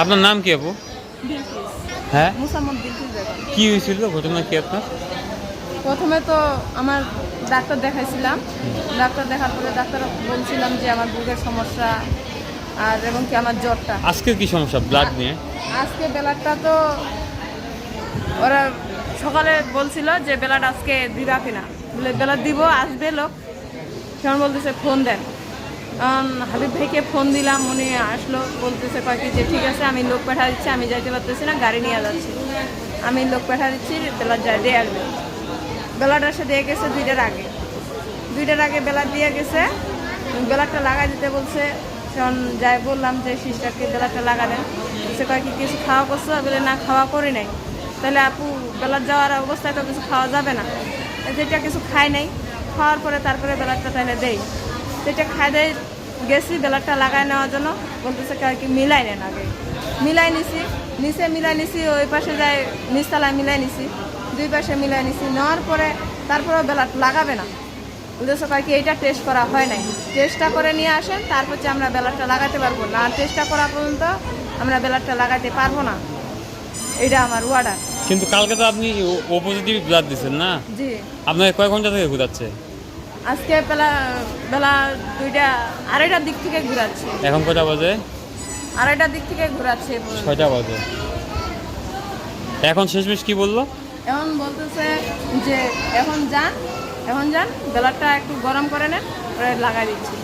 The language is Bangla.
আপনার নাম কি আপু? হ্যাঁ? কি হয়েছিল? ঘটনা কি আপনার? প্রথমে তো আমার ডাক্তার দেখাইছিলাম। ডাক্তার দেখার পরে ডাক্তার বলছিলাম যে আমার বুকের সমস্যা আর এবং কি আমার জ্বরটা। আজকে কি সমস্যা ব্লাড নিয়ে? আজকে বেলাটা তো ওরা সকালে বলছিল যে বেলাটা আজকে দিবা কিনা। বলে বেলা দিব আসবে লোক। তখন বলতেছে ফোন দেন। হাবিব ভাইকে ফোন দিলাম, উনি আসলো, বলতেছে কয়েকটি যে, ঠিক আছে, আমি লোক পাঠা দিচ্ছি আমি যাইতে পারতেছি না, গাড়ি নিয়ে যাচ্ছি। আমি লোক পাঠা দিচ্ছি বেলা যাই দিয়ে আসবে। বেলাটা সে দিয়ে গেছে দুইটার আগে। দুইটার আগে বেলা দিয়ে গেছে, বেলাটা লাগাই দিতে বলছে তখন যাই বললাম যে, সিস্টারকে বেলাটা লাগা দেন সে কয় কিছু খাওয়া করছ? বলে, না, খাওয়া করি নাই। তাহলে আপু বেলার যাওয়ার অবস্থায় তো কিছু খাওয়া যাবে না। যেটা কিছু খাই নাই, খাওয়ার পরে তারপরে বেলাটা তাহলে দেই। যেটা খাই দেয় গেছি বেলাটা লাগাই নেওয়ার জন্য। বলতেছে কি মিলাই নেন আগে। মিলাই নিছি নিচে মিলাই নিছি ওই পাশে যাই নিচতলায় মিলাই নিছি। দুই পাশে মিলাই নিছি নেওয়ার পরে তারপরে বেলা লাগাবে না। উদ্দেশ্য কয় কি এইটা টেস্ট করা হয় নাই। টেস্টটা করে নিয়ে আসেন তারপর যে আমরা বেলারটা লাগাতে পারব না। আর টেস্টটা করা পর্যন্ত আমরা বেলারটা লাগাতে পারব না। এটা আমার ওয়ার্ডার কিন্তু কালকে তো আপনি ও পজিটিভ ব্লাড দিচ্ছেন না? জি। আপনার কয় ঘণ্টা থেকে ঘুরাচ্ছে? আজকে বেলা বেলা দুইটা আড়াইটার দিক থেকে ঘুরাচ্ছি। এখন কটা বাজে? আড়াইটার দিক থেকে ঘুরাচ্ছি ছয়টা বাজে। এখন শেষমেশ কি বলল? এখন বলতেছে যে এখন যান এখন যান বেলাটা একটু গরম করে নেন লাগাই দিচ্ছি।